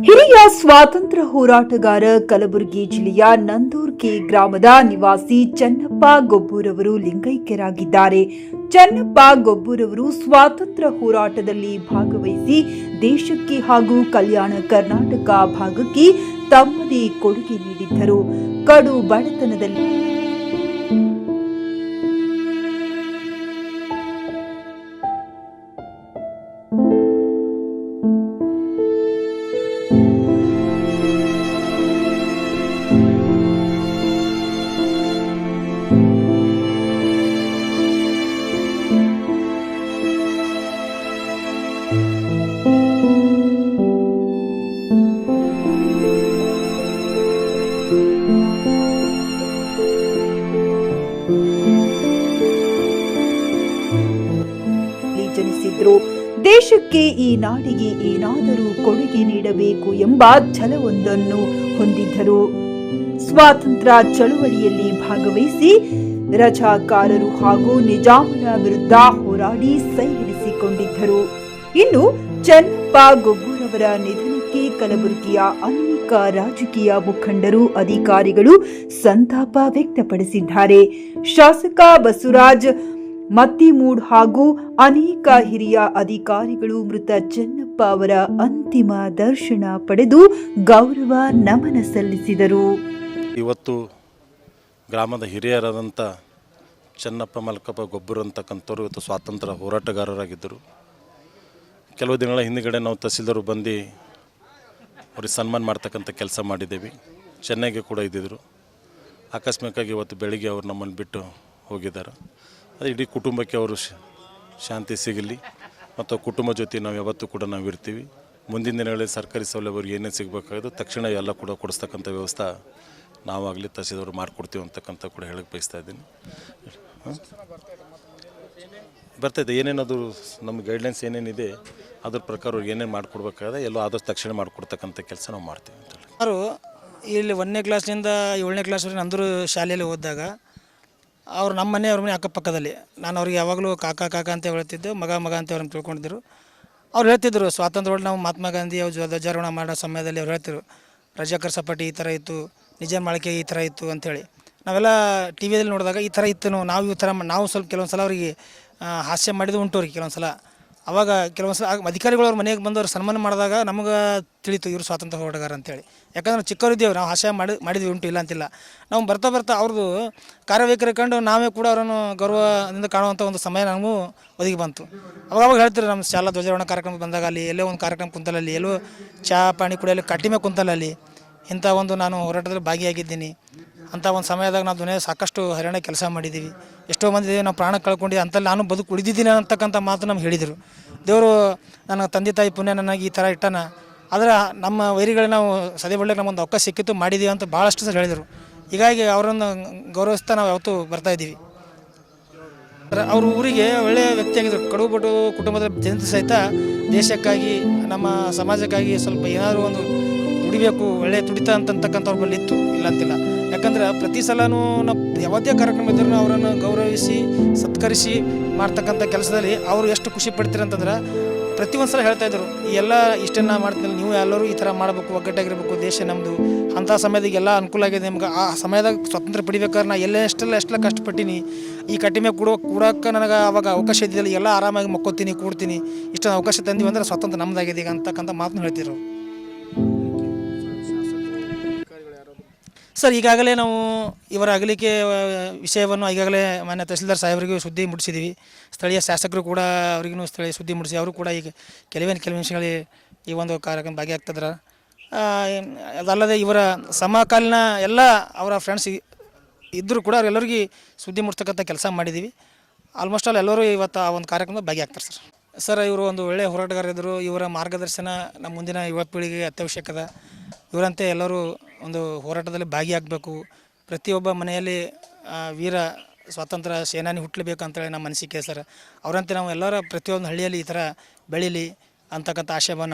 ಹಿರಿಯ ಸ್ವಾತಂತ್ರ್ಯ ಹೋರಾಟಗಾರ ಕಲಬುರಗಿ ಜಿಲ್ಲೆಯ ನಂದೂರ್ಗಿ ಗ್ರಾಮದ ನಿವಾಸಿ ಚನ್ನಪ್ಪ ಗೊಬ್ಬೂರವರು ಲಿಂಗೈಕ್ಯರಾಗಿದ್ದಾರೆ. ಚನ್ನಪ್ಪ ಗೊಬ್ಬೂರವರು ಸ್ವಾತಂತ್ರ್ಯ ಹೋರಾಟದಲ್ಲಿ ಭಾಗವಹಿಸಿ ದೇಶಕ್ಕೆ ಹಾಗೂ ಕಲ್ಯಾಣ ಕರ್ನಾಟಕ ಭಾಗಕ್ಕೆ ತಮ್ಮದೇ ಕೊಡುಗೆ ನೀಡಿದ್ದರು. ಕಡು ಬಡತನದಲ್ಲಿ ಜನಿಸಿದ್ರು ದೇಶಕ್ಕೆ ಈ ನಾಡಿಗೆ ಏನಾದರೂ ಕೊಡುಗೆ ನೀಡಬೇಕು ಎಂಬ ಛಲವೊಂದನ್ನು ಹೊಂದಿದ್ದರು. ಸ್ವಾತಂತ್ರ್ಯ ಚಳುವಳಿಯಲ್ಲಿ ಭಾಗವಹಿಸಿ ರಜಾಕಾರರು ಹಾಗೂ ನಿಜಾಮರ ವಿರುದ್ಧ ಹೋರಾಡಿ ಸೈ ಹಿಡಿಸಿಕೊಂಡಿದ್ದರು ಇನ್ನು ಚನ್ನಪ್ಪ ಗೊಬ್ಬೂರವರ ನಿಧನಕ್ಕೆ ಕಲಬುರಗಿಯ ಅನೇಕ ರಾಜಕೀಯ ಮುಖಂಡರು, ಅಧಿಕಾರಿಗಳು ಸಂತಾಪ ವ್ಯಕ್ತಪಡಿಸಿದ್ದಾರೆ. ಶಾಸಕ ಬಸವರಾಜ್ ಮತ್ತಿಮೂಡ್ ಹಾಗೂ ಅನೇಕ ಹಿರಿಯ ಅಧಿಕಾರಿಗಳು ಮೃತ ಚೆನ್ನಪ್ಪ ಅವರ ಅಂತಿಮ ದರ್ಶನ ಪಡೆದು ಗೌರವ ನಮನ ಸಲ್ಲಿಸಿದರು. ಇವತ್ತು ಗ್ರಾಮದ ಹಿರಿಯರಾದಂಥ ಚೆನ್ನಪ್ಪ ಮಲ್ಕಪ್ಪ ಗೊಬ್ಬರು ಅಂತಕ್ಕಂಥವ್ರು ಇವತ್ತು ಸ್ವಾತಂತ್ರ್ಯ ಹೋರಾಟಗಾರರಾಗಿದ್ದರು. ಕೆಲವು ದಿನಗಳ ಹಿಂದುಗಡೆ ನಾವು ತಹಸೀಲ್ದಾರು ಬಂದು ಅವ್ರಿಗೆ ಸನ್ಮಾನ ಮಾಡ್ತಕ್ಕಂಥ ಕೆಲಸ ಮಾಡಿದ್ದೇವೆ. ಚೆನ್ನೈಗೆ ಕೂಡ ಇದ್ದಿದ್ದರು ಆಕಸ್ಮಿಕವಾಗಿ ಇವತ್ತು ಬೆಳಿಗ್ಗೆ ಅವ್ರು ನಮ್ಮನ್ನು ಬಿಟ್ಟು ಹೋಗಿದ್ದಾರೆ. ಅದು ಇಡೀ ಕುಟುಂಬಕ್ಕೆ ಅವರು ಶಾಂತಿ ಸಿಗಲಿ ಮತ್ತು ಕುಟುಂಬ ಜೊತೆ ನಾವು ಯಾವತ್ತೂ ಕೂಡ ನಾವು ಇರ್ತೀವಿ. ಮುಂದಿನ ದಿನಗಳಲ್ಲಿ ಸರ್ಕಾರಿ ಸೌಲಭ್ಯ ಅವ್ರಿಗೆ ಏನೇನು ಸಿಗಬೇಕಾಗೋದು ತಕ್ಷಣ ಎಲ್ಲ ಕೂಡ ಕೊಡಿಸ್ತಕ್ಕಂಥ ವ್ಯವಸ್ಥೆ ನಾವಾಗಲಿ ತಹಸೀಲ್ದವ್ರು ಮಾಡಿಕೊಡ್ತೀವಿ ಅಂತಕ್ಕಂಥ ಕೂಡ ಹೇಳಕ್ಕೆ ಬಯಸ್ತಾ ಇದ್ದೀನಿ? ಬರ್ತೈತೆ ಏನೇನದು ನಮ್ಮ ಗೈಡ್ಲೈನ್ಸ್ ಏನೇನಿದೆ ಅದ್ರ ಪ್ರಕಾರ ಅವ್ರಿಗೆ ಏನೇನು ಮಾಡಿಕೊಡ್ಬೇಕಾದ್ರೆ ಎಲ್ಲೋ ಆದಷ್ಟು ತಕ್ಷಣ ಮಾಡಿಕೊಡ್ತಕ್ಕಂಥ ಕೆಲಸ ನಾವು ಮಾಡ್ತೀವಿ ಅಂತೇಳಿ ಅವರು ಇಲ್ಲಿ ಒಂದನೇ ಕ್ಲಾಸ್ನಿಂದ ಏಳನೇ ಕ್ಲಾಸ್ವರೆಗೆ ನಂದರು ಶಾಲೆಯಲ್ಲಿ ಓದಿದಾಗ ಅವ್ರು ನಮ್ಮ ಮನೆ ಅವ್ರ ಮನೆ ಅಕ್ಕಪಕ್ಕದಲ್ಲಿ. ನಾನು ಅವ್ರಿಗೆ ಯಾವಾಗಲೂ ಕಾಕ ಕಾಕ ಅಂತ ಹೇಳ್ತಿದ್ದು, ಮಗ ಮಗ ಅಂತ ಅವ್ರನ್ನ ತಿಳ್ಕೊಂಡಿದ್ದರು ಅವ್ರು ಹೇಳ್ತಿದ್ರು ಸ್ವಾತಂತ್ರ್ಯ ಒಳಗೆ ನಾವು ಮಹಾತ್ಮ ಗಾಂಧಿ ಅವ್ರು ಧ್ವಜ- ಧ್ವಜಾರೋಹಣ ಮಾಡೋ ಸಮಯದಲ್ಲಿ ಅವ್ರು ಹೇಳ್ತಿದ್ರು, ರಜಾಕರ್ ಸಪಾಟಿ ಈ ಥರ ಇತ್ತು, ನಿಜ ಮಾಳಿಕೆ ಈ ಥರ ಇತ್ತು ಅಂಥೇಳಿ ನಾವೆಲ್ಲ ಟಿ ವಿಯಲ್ಲಿ ನೋಡಿದಾಗ ಈ ಥರ ಇತ್ತು, ನಾವು ಈ ಥರ ನಾವು ಸ್ವಲ್ಪ ಕೆಲವೊಂದು ಸಲ ಅವರಿಗೆ ಹಾಸ್ಯ ಮಾಡಿದ್ದು ಉಂಟು ಅವ್ರಿಗೆ ಕೆಲವೊಂದು ಸಲ ಅವಾಗ ಕೆಲವೊಂದು ಸಲ ಅಧಿಕಾರಿಗಳು ಅವ್ರ ಮನೆಗೆ ಬಂದವ್ರು ಸನ್ಮಾನ ಮಾಡಿದಾಗ ನಮಗೆ ತಿಳಿತು ಇವರು ಸ್ವಾತಂತ್ರ್ಯ ಹೋರಾಟಗಾರ ಅಂತೇಳಿ. ಯಾಕಂದ್ರೆ ಚಿಕ್ಕವರಿದ್ದೇವೆ ನಾವು ಆಶಯ ಮಾಡಿ, ಮಾಡಿದ್ವಿ, ಉಂಟು ಇಲ್ಲ ಅಂತಿಲ್ಲ. ನಾವು ಬರ್ತಾ ಬರ್ತಾ ಅವ್ರದ್ದು ಕಾರ್ಯವೈಖರಿ ಕಂಡು ನಾವೇ ಕೂಡ ಅವರನ್ನು ಗೌರವದಿಂದ ಕಾಣುವಂಥ ಒಂದು ಸಮಯ ನಮಗೂ ಒದಗಿ ಬಂತು. ಅವಾಗ ಹೇಳ್ತಾರೆ ನಮ್ಮ ಶಾಲಾ ಧ್ವಜಾರೋಹಣ ಕಾರ್ಯಕ್ರಮ ಬಂದಾಗ ಅಲ್ಲಿ, ಎಲ್ಲೋ ಒಂದು ಕಾರ್ಯಕ್ರಮ ಕುಂತಲಲ್ಲಿ, ಎಲ್ಲೋ ಚಹಾ ಪಾಣಿ ಕುಡಿಯಲ್ಲಿ ಕಟ್ಟಿಮೆ ಕುಂತಲಲ್ಲಿ ಇಂಥ ಒಂದು ನಾನು ಹೋರಾಟದಲ್ಲಿ ಭಾಗಿಯಾಗಿದ್ದೀನಿ. ಅಂಥ ಒಂದು ಸಮಯದಾಗ ನಾವು ದುನಿಯಾ ಸಾಕಷ್ಟು ಹರಿಯಾಣ ಕೆಲಸ ಮಾಡಿದ್ದೀವಿ ಎಷ್ಟೋ ಮಂದಿ ನಾವು ಪ್ರಾಣ ಕಳ್ಕೊಂಡು ಅಂತಲ್ಲಿ ನಾನು ಬದುಕು ಉಳಿದಿದ್ದೀನಿ ಅಂತಕ್ಕಂಥ ಮಾತು ನಮ್ಗೆ ಹೇಳಿದರು. ದೇವರು ನನ್ನ ತಂದೆ ತಾಯಿ ಪುಣ್ಯ ನನಗೆ ಈ ಥರ ಇಟ್ಟನ. ಆದರೆ ನಮ್ಮ ವೈರಿಗಳು ನಾವು ಸದೆ ಒಳ್ಳೆ ನಮ್ಮೊಂದು ಅವಕಾಶ ಸಿಕ್ಕಿತ್ತು ಮಾಡಿದ್ದೀವಿ ಅಂತ ಭಾಳಷ್ಟು ಸಲ ಹೇಳಿದರು. ಹೀಗಾಗಿ ಅವರನ್ನು ಗೌರವಿಸ್ತಾ ನಾವು ಯಾವತ್ತೂ ಬರ್ತಾ ಇದ್ದೀವಿ. ಅವ್ರ ಊರಿಗೆ ಒಳ್ಳೆಯ ವ್ಯಕ್ತಿಯಾಗಿದ್ದರು ಕಡುಬಟ್ಟು ಕುಟುಂಬದ ಜನತೆ ಸಹಿತ ದೇಶಕ್ಕಾಗಿ, ನಮ್ಮ ಸಮಾಜಕ್ಕಾಗಿ ಸ್ವಲ್ಪ ಏನಾದರೂ ಒಂದು ದುಡಿಬೇಕು ಒಳ್ಳೆಯ ತುಡಿತ ಅಂತಕ್ಕಂಥವ್ರ ಬಳಿ ಇತ್ತು. ಇಲ್ಲ ಅಂತಿಲ್ಲ. ಯಾಕಂದ್ರೆ ಪ್ರತಿ ಸಲನೂ ನಾವು ಯಾವುದೇ ಕಾರ್ಯಕ್ರಮ ಇದ್ರೂ ಅವರನ್ನು ಗೌರವಿಸಿ, ಸತ್ಕರಿಸಿ ಮಾಡ್ತಕ್ಕಂಥ ಕೆಲಸದಲ್ಲಿ ಅವರು ಎಷ್ಟು ಖುಷಿ ಪಡ್ತೀರ ಅಂತಂದ್ರೆ ಪ್ರತಿಯೊಂದು ಸಲ ಹೇಳ್ತಾ ಇದ್ರು, ಈ ಎಲ್ಲ ಇಷ್ಟನ್ನ ಮಾಡ್ತೀನಿ, ನೀವು ಎಲ್ಲರೂ ಈ ಥರ ಮಾಡಬೇಕು, ಒಗ್ಗಟ್ಟಾಗಿರ್ಬೇಕು, ದೇಶ ನಮ್ಮದು ಅಂಥ ಸಮಯದಾಗ ಎಲ್ಲ ಅನುಕೂಲ ಆಗಿದೆ ನಿಮ್ಗೆ. ಆ ಸಮಯದಾಗ ಸ್ವಾತಂತ್ರ್ಯ ಪಡಿಬೇಕಾದ್ರೆ ನಾ ಎಲ್ಲ ಎಷ್ಟೆಲ್ಲ ಎಷ್ಟೆಲ್ಲ ಕಷ್ಟಪಟ್ಟಿನಿ. ಈ ಕಟ್ಟಿಮೆ ಕೊಡೋ ಕೂಡಕ್ಕೆ ನನಗೆ ಅವಾಗ ಅವಕಾಶ ಇದ್ದಿಲ್ಲ ಎಲ್ಲ ಆರಾಮಾಗಿ ಮಕ್ಕೋತೀನಿ, ಕೂಡ್ತೀನಿ. ಇಷ್ಟೊಂದು ಅವಕಾಶ ತಂದೀವಿ ಅಂದ್ರೆ ಸ್ವಾತಂತ್ರ್ಯ ನಮ್ಮದಾಗಿದೆ ಈಗ ಅಂತಕ್ಕಂಥ ಮಾತನ್ನು ಹೇಳ್ತಿದ್ರು. ಸರ್, ಈಗಾಗಲೇ ನಾವು ಇವರ ಅಗಲಿಕೆ ವಿಷಯವನ್ನು ಈಗಾಗಲೇ ಮಾನ್ಯ ತಹಸೀಲ್ದಾರ್ ಸಾಹೇಬರಿಗೂ ಸುದ್ದಿ ಮುಟ್ಟಿಸಿದ್ದೀವಿ ಸ್ಥಳೀಯ ಶಾಸಕರು ಕೂಡ ಅವ್ರಿಗೂ ಸ್ಥಳೀಯ ಸುದ್ದಿ ಮುಟ್ಟಿಸಿ ಅವರು ಕೂಡ ಈಗ ಕೆಲವೇ ಕೆಲವು ನಿಮಿಷಗಳಲ್ಲಿ ಈ ಒಂದು ಕಾರ್ಯಕ್ರಮ ಭಾಗಿಯಾಗ್ತದ್ರ. ಅದಲ್ಲದೆ ಇವರ ಸಮಕಾಲೀನ ಎಲ್ಲ ಅವರ ಫ್ರೆಂಡ್ಸ್ ಇದ್ದರೂ ಕೂಡ ಅವರೆಲ್ಲರಿಗೂ ಸುದ್ದಿ ಮುಟ್ತಕ್ಕಂಥ ಕೆಲಸ ಮಾಡಿದ್ದೀವಿ ಆಲ್ಮೋಸ್ಟ್ ಆಲ್ ಎಲ್ಲರೂ ಇವತ್ತು ಆ ಒಂದು ಕಾರ್ಯಕ್ರಮದಲ್ಲಿ ಭಾಗಿಯಾಗ್ತಾರೆ ಸರ್. ಸರ್, ಇವರು ಒಂದು ಒಳ್ಳೆಯ ಹೋರಾಟಗಾರರಿದ್ದರು ಇವರ ಮಾರ್ಗದರ್ಶನ ನಮ್ಮ ಮುಂದಿನ ಯುವ ಪೀಳಿಗೆಗೆ ಅತ್ಯವಶ್ಯಕದ. ಇವರಂತೆ ಎಲ್ಲರೂ ಒಂದು ಹೋರಾಟದಲ್ಲಿ ಭಾಗಿಯಾಗಬೇಕು. ಪ್ರತಿಯೊಬ್ಬ ಮನೆಯಲ್ಲಿ ವೀರ ಸ್ವಾತಂತ್ರ್ಯ ಸೇನಾನಿ ಹುಟ್ಟಲೇಬೇಕು ಅಂತೇಳಿ ನಮ್ಮ ಅನಿಸಿಕೆ ಸರ್. ಅವರಂತೆ ನಾವು ಎಲ್ಲರ ಪ್ರತಿಯೊಂದು ಹಳ್ಳಿಯಲ್ಲಿ ಈ ಥರ ಬೆಳೀಲಿ ಅಂತಕ್ಕಂಥ ಆಶಯವನ್ನು